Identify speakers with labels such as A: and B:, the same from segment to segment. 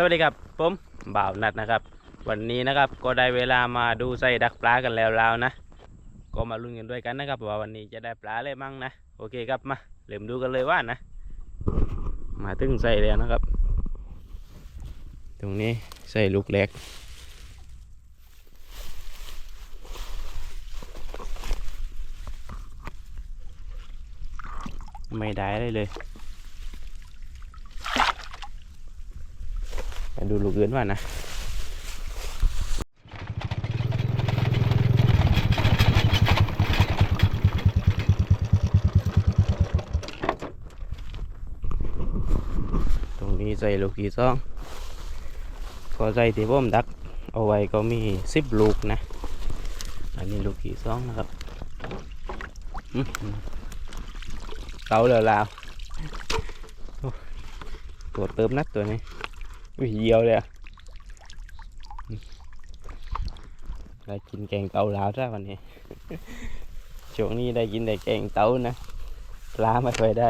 A: สวัสดีครับผมบ่าวนัดนะครับ วันนี้นะครับก็ได้เวลามาดูไส้ดักปลากันแล้วแล้วนะ ก็มาลุ้นกันด้วยกันนะครับว่าวันนี้จะได้ปลาอะไรมั่งนะโอเคครับมาเริ่มดูกันเลยว่านะ มาถึงใส่แล้วนะครับ ตรงนี้ใส่ลูกเล็กไม่ได้เลยเลยไป ดูลูกอื่นว่านะตรงนี้ใส่ลูกกี่ซองก็ใส่ที่ผมดัก เอาไว้ก็มีสิบลูกนะ อันนี้ลูกกี่ซองนะครับอื้อหือเตาแล้วลาวตัวเติมนัดตัวนี้ อุ้ยเยียวเลยอะได้กินแกงเตาแล้วจ้าวันนี้ ช่วงนี้ได้กินแต่แกงเตานะปลาไม่ค่อยได้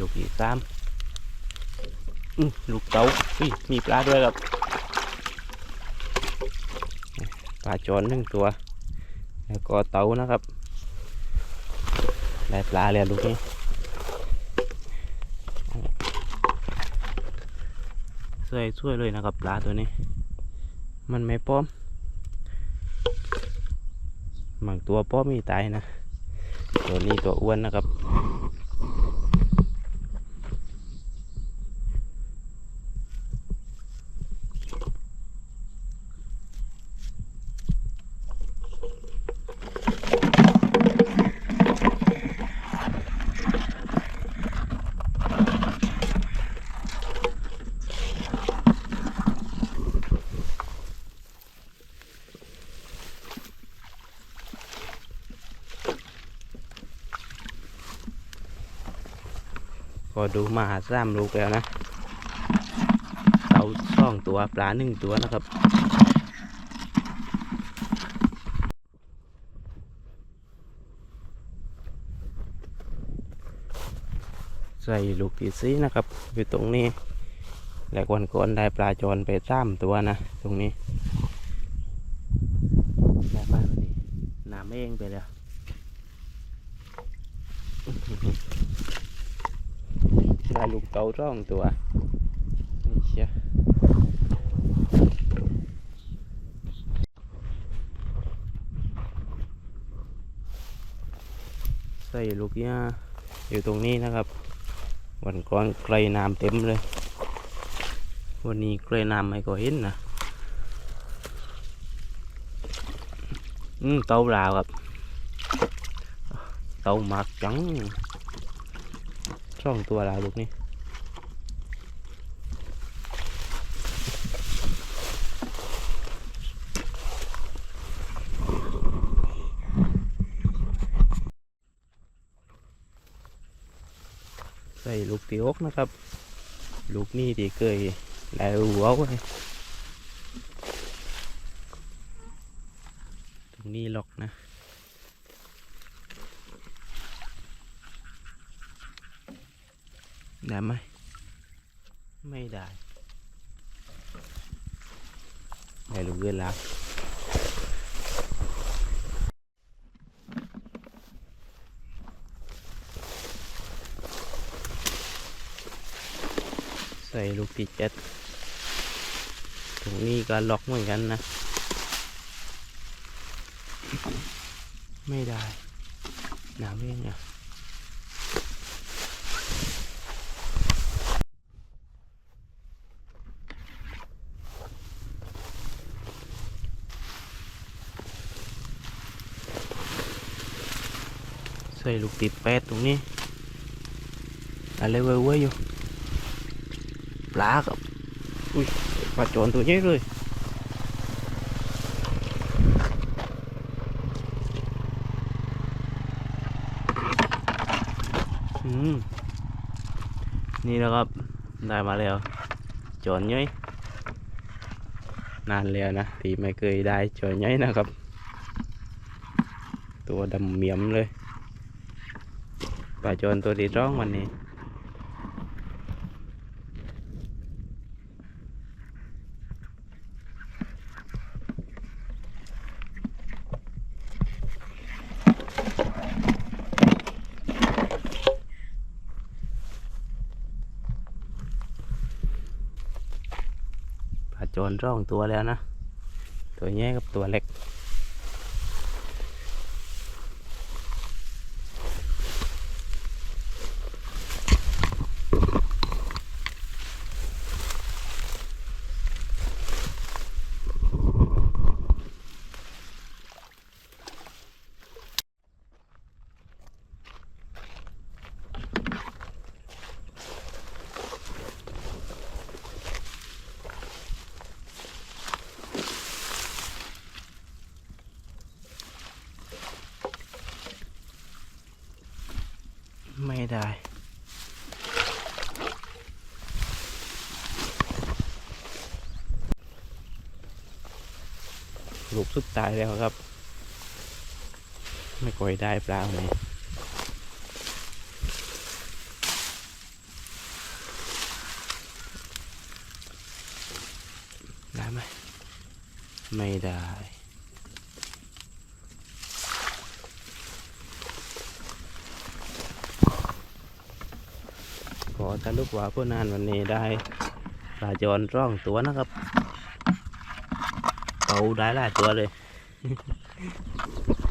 A: ลูกอีกสามอื้อลูกเต๋าอุ้ยมีปลาด้วยครับปลาจอนหนึ่งตัว แล้วก็เต๋านะครับได้ปลาแล้วลูกนี้สวยสวยเลยนะครับปลาตัวนี้ มันไม่ป้อมบางตัวป้อมมีตายนะ ตัวนี้ตัวอ้วนนะครับ ก็ดูมาหาสามลูกแล้วนะเต่าสองตัวปลาหนึ่งตัวนะครับ ใส่ลูกที่สีนะครับ อยู่ตรงนี้และวันก่อนได้ปลาจรไปสามตัวนะ ตรงนี้ได้บ้านนี้น้ำเองไปแล้ว ได้ลูกเต่าร่องตัวนี่เชียใส่ลูกเนี้ยอยู่ตรงนี้นะครับ วันก่อนไกลน้ำเต็มเลย วันนี้ไกลน้ำไม่ก็เห็นนะอืมเต่าลาวครับเต่าหมากจังช่องตัวลาวลูกนี่ ส่ลูกตีอกนะครับ ลูกนี่ที่เคยได้หัวไว้ตรงนี้ล็อกนะได้ไหมไม่ได้ได้ลูกเกินแล้ว ใส่ลูกที่เจ็ดตรงนี้ก็ล็อกเหมือนกันนะ ไม่ได้หนาวเองอะใส่ลูกติดแปดตรงนี้อะไรเว้ยๆอยู่ ปลาครับอุ้ยปลาโจรตัวใหญ่เลยอืมนี่แล้วครับ ได้มาแล้วโจรย้อยนานแล้วนะที่ไม่เคยได้โจรย้อยนะครับ ตัวดำเหมียมเลยปลาโจรตัวที่ร้องวันนี้ จรร่องตัวแล้วนะ ตัวแย่กับตัวเล็ก ไม่ได้ ลูกสุดตายแล้วครับ ไม่ค่อยได้ปลาเลยได้ไหมไม่ได้ ทะลุกว่าผู้นานวันนี้ได้ปลาจรร่องตัวนะครับ เป่าได้หลายตัวเลย